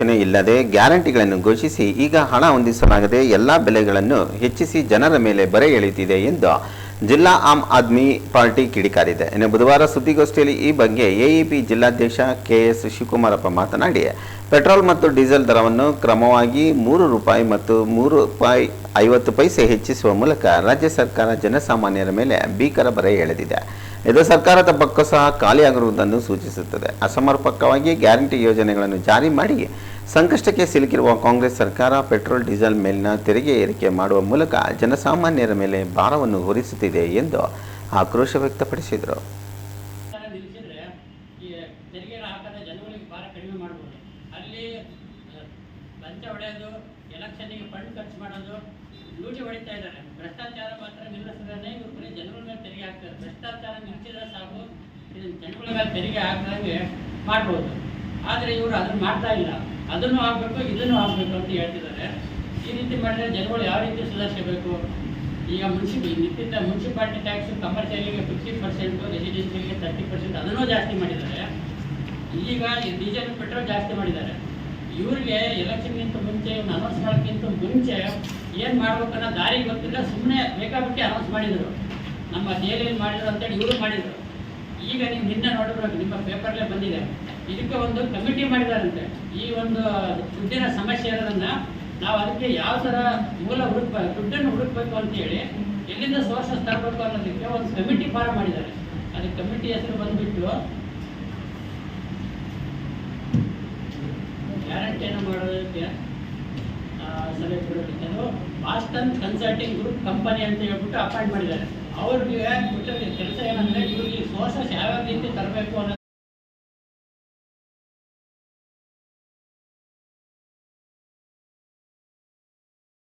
ಇಲ್ಲದೆ ಗ್ಯಾರಂಟಿಗಳನ್ನು ಘೋಷಿಸಿ ಈಗ ಹಣ ಹೊಂದಿಸಲಾಗದೆ ಎಲ್ಲಾ ಬೆಲೆಗಳನ್ನು ಹೆಚ್ಚಿಸಿ ಜನರ ಮೇಲೆ ಬರೆ ಎಳೆಯುತ್ತಿದೆ ಎಂದು ಜಿಲ್ಲಾ ಆಮ್ ಆದ್ಮಿ ಪಾರ್ಟಿ ಕಿಡಿಕಾರಿದೆ. ಇನ್ನು ಬುಧವಾರ ಸುದ್ದಿಗೋಷ್ಠಿಯಲ್ಲಿ ಈ ಬಗ್ಗೆ ಎಇಪಿ ಜಿಲ್ಲಾಧ್ಯಕ್ಷ ಕೆಎಸ್ ಶಿವಕುಮಾರಪ್ಪ ಮಾತನಾಡಿ, ಪೆಟ್ರೋಲ್ ಮತ್ತು ಡೀಸೆಲ್ ದರವನ್ನು ಕ್ರಮವಾಗಿ ಮೂರು ರೂಪಾಯಿ ಮತ್ತು ಮೂರು ರೂಪಾಯಿ ಐವತ್ತು ಪೈಸೆ ಹೆಚ್ಚಿಸುವ ಮೂಲಕ ರಾಜ್ಯ ಸರ್ಕಾರ ಜನಸಾಮಾನ್ಯರ ಮೇಲೆ ಭೀಕರ ಬರೆ ಎಳೆದಿದೆ. ಇದು ಸರ್ಕಾರದ ಪಕ್ಕ ಸಹ ಖಾಲಿಯಾಗಿರುವುದನ್ನು ಸೂಚಿಸುತ್ತದೆ. ಅಸಮರ್ಪಕವಾಗಿ ಗ್ಯಾರಂಟಿ ಯೋಜನೆಗಳನ್ನು ಜಾರಿ ಮಾಡಿ ಸಂಕಷ್ಟಕ್ಕೆ ಸಿಲುಕಿರುವ ಕಾಂಗ್ರೆಸ್ ಸರ್ಕಾರ ಪೆಟ್ರೋಲ್, ಡೀಸೆಲ್ ಮೇಲಿನ ತೆರಿಗೆ ಏರಿಕೆ ಮಾಡುವ ಮೂಲಕ ಜನಸಾಮಾನ್ಯರ ಮೇಲೆ ಭಾರವನ್ನು ಹೊರಿಸುತ್ತಿದೆ ಎಂದು ಆಕ್ರೋಶ ವ್ಯಕ್ತಪಡಿಸಿದರು. ಲೂಟಿ ಹೊಡಿತಾ ಇದ್ದಾರೆ ಭ್ರಷ್ಟಾಚಾರ ಮಾತ್ರ ನಿಲ್ಲಿಸಿದ್ರೆ ಇವ್ರು ಜನಗಳ ಮೇಲೆ ತೆರಿಗೆ ಹಾಕ್ತಾರೆ ಭ್ರಷ್ಟಾಚಾರ ನಿಲ್ಲಿಸಿದ್ರೆ ಸಾಕು ಇದನ್ನ ಜನಗಳ ಮೇಲೆ ತೆರಿಗೆ ಹಾಕಿದಂಗೆ ಮಾಡ್ಬೋದು ಆದರೆ ಇವರು ಅದನ್ನು ಮಾಡ್ತಾ ಇಲ್ಲ. ಅದನ್ನು ಆಗಬೇಕು, ಇದನ್ನು ಆಗಬೇಕು ಅಂತ ಹೇಳ್ತಿದ್ದಾರೆ. ಈ ರೀತಿ ಮಾಡಿದ್ರೆ ಜನಗಳು ಯಾವ ರೀತಿ ಸುಧಾರಿಸಬೇಕು? ಈಗ ಮುನ್ಸಿಪಲ್ ನಿತ್ಯದ ಮುನ್ಸಿಪಾಲಿಟಿ ಟ್ಯಾಕ್ಸ್ ಕಮರ್ಷಿಯಲಿಗೆ ಫಿಫ್ಟಿ ಪರ್ಸೆಂಟು ಗೆ ತರ್ಟಿ ಪರ್ಸೆಂಟ್ ಅದನ್ನೂ ಜಾಸ್ತಿ ಮಾಡಿದ್ದಾರೆ. ಈಗ ಡೀಸೆಲ್, ಪೆಟ್ರೋಲ್ ಜಾಸ್ತಿ ಮಾಡಿದ್ದಾರೆ. ಇವ್ರಿಗೆ ಎಲೆಕ್ಷನ್ಗಿಂತ ಮುಂಚೆ, ಇವ್ನ ಅನೌನ್ಸ್ ಮಾಡೋಕ್ಕಿಂತ ಮುಂಚೆ ಏನು ಮಾಡ್ಬೇಕನ್ನೋ ದಾರಿ ಗೊತ್ತಿಲ್ಲ ಸುಮ್ಮನೆ ಬೇಕಾಬಿಟ್ಟು ಅನೌನ್ಸ್ ಮಾಡಿದರು. ನಮ್ಮ ದೆಹಲಿಯಲ್ಲಿ ಮಾಡಿದ್ರು ಅಂತೇಳಿ ಇವರು ಮಾಡಿದರು. ಈಗ ನೀವು ನಿನ್ನೆ ನೋಡಿದ್ರು ನಿಮ್ಮ ಪೇಪರ್ಲೇ ಬಂದಿದೆ. ಇದಕ್ಕೆ ಒಂದು ಕಮಿಟಿ ಮಾಡಿದಾರಂತೆ. ಈ ಒಂದು ದುಡ್ಡಿನ ಸಮಸ್ಯೆ ಇರೋದನ್ನ ನಾವು ಅದಕ್ಕೆ ಯಾವ ಥರ ಮೂಲ ಹುಡುಕ್ಬೇಕು ದುಡ್ಡನ್ನು ಹುಡುಕ್ಬೇಕು ಅಂತೇಳಿ ಎಲ್ಲಿಂದ ಸೋರ್ಸಸ್ ತರಬೇಕು ಅನ್ನೋದಕ್ಕೆ ಒಂದು ಕಮಿಟಿ ಫಾರ್ಮ್ ಮಾಡಿದ್ದಾರೆ. ಅದಕ್ಕೆ ಕಮಿಟಿ ಹೆಸರು ಬಂದ್ಬಿಟ್ಟು ಗ್ಯಾರಂಟಿಯನ್ನು ಮಾಡೋದಕ್ಕೆ ಸಲಹೆ ಕೊಡೋದಕ್ಕೆ ಅದು ಬಾಸ್ಟನ್ ಕನ್ಸಲ್ಟಿಂಗ್ ಗ್ರೂಪ್ ಕಂಪನಿ ಅಂತ ಹೇಳ್ಬಿಟ್ಟು ಅಪಾಯಿಂಟ್ ಮಾಡಿದ್ದಾರೆ. ಅವ್ರಿಗೆ ಕೆಲಸ ಏನಂದ್ರೆ ಇವ್ರಿಗೆ ಸೋರ್ಸಸ್ ಯಾವ್ಯಾವ ರೀತಿ ತರಬೇಕು ಅನ್ನೋ